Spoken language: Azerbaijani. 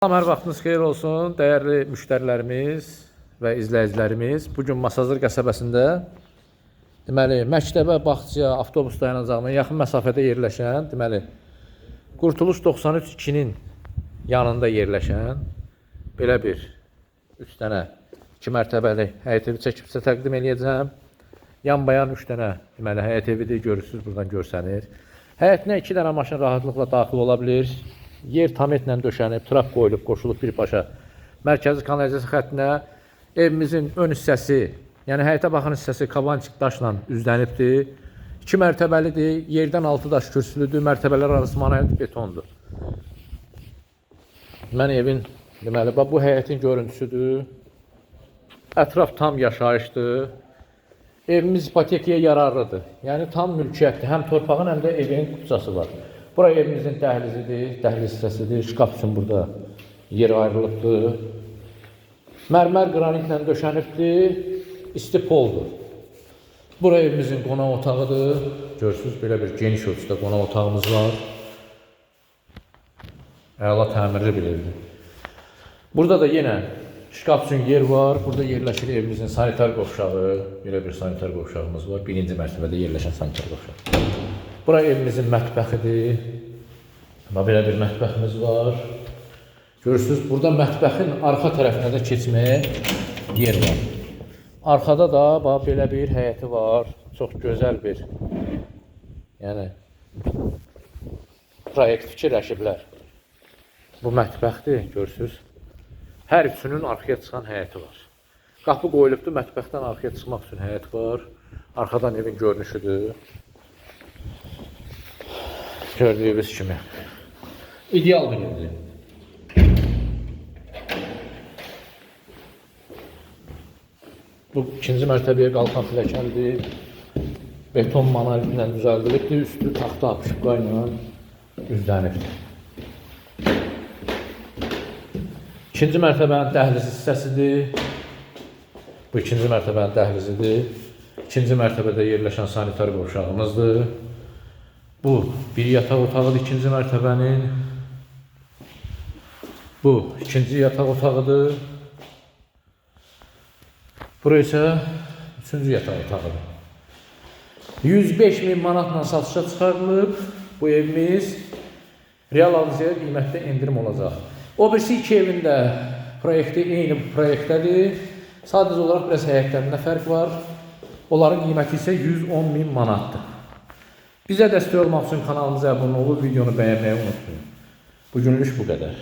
Salam, hər vaxtınız xeyir olsun, dəyərli müştərilərimiz və izləyicilərimiz. Bu gün Masazır qəsəbəsində deməli məktəbə, bağçaya, avtobus dayanacağına yaxın məsafədə yerləşən, deməli Qurtuluş 93-2-nin yanında yerləşən belə bir 3 dənə 2 mərtəbəli həyət evi çəkib sizə təqdim eləyəcəm. Yan-bayan 3 dənə deməli həyət evidir, görürsüz buradan görsənir. Həyətinə 2 dənə maşın rahatlıqla daxil ola bilər. Yer tametlə döşənib, trap qoyulub, qoşulub birbaşa mərkəzi kanalizasiya xəttinə. Evimizin ön hissəsi, yəni həyətə baxan hissəsi kabançıq daşla üzlənibdir. 2 mərtəbəlidir, yerdən 6 daş kürsülüdür, mərtəbələr arası manayət betondur. Mən evin deməli bax bu həyətin görüntüsüdür. Ətraf tam yaşayışdır. Evimiz ipotekaya yararlıdır. Yəni tam mülkiyyətdir. Həm torpağın, həm də evin kupçası var. Bura evimizin dəhlizidir, dəhliz hissəsidir. Şkaf üçün burada yer ayrılıbdır. Mərmər qranitlə döşənibdir. İsti poldur. Bura evimizin qonaq otağıdır. Görürsüz belə bir geniş ölçüdə qonaq otağımız var. Əla təmirli bir evdir. Burada da yenə şkaf üçün yer var. Burada yerləşir evimizin sanitar qovşağı. Belə bir sanitar qovşağımız var. Birinci mərtəbədə yerləşən sanitar qovşağı. Bura evimizin mətbəxidir. Bax belə bir mətbəximiz var. Görürsüz, burada mətbəxin arxa tərəfinə də keçməyə yer var. Arxada da bax belə bir həyəti var. Çox gözəl bir. Yəni proyekt fikirləşiblər. Bu mətbəxdir, görürsüz. Hər üçünün arxaya çıxan həyəti var. Qapı qoyulubdur, mətbəxdən arxaya çıxmaq üçün həyət var. Arxadan evin görünüşüdür. Gördüyünüz kimi. İdeal bir evdir. Bu ikinci mərtəbəyə qalxan pilləkəndir. Beton monolitlə düzəldilibdir. Üstü taxta apışıqqa ilə üzlənibdir. İkinci mərtəbənin dəhliz hissəsidir. Bu ikinci mərtəbənin dəhlizidir. İkinci mərtəbədə yerləşən sanitar qovşağımızdır. Bu bir yataq otağıdır ikinci mərtəbənin. Bu ikinci yataq otağıdır. Bura isə üçüncü yataq otağıdır. 105 min manatla satışa çıxarılıb bu evimiz real alıcıya qiymətdə endirim olacaq. O birisi iki evin də proyekti eyni proyektdədir. Sadəcə olaraq biraz həyətlərində fərq var. Onların qiyməti isə 110 min manatdır. Bizə dəstək olmaq üçün kanalımıza abunə olub videonu bəyənməyi unutmayın. Bugünlük bu qədər.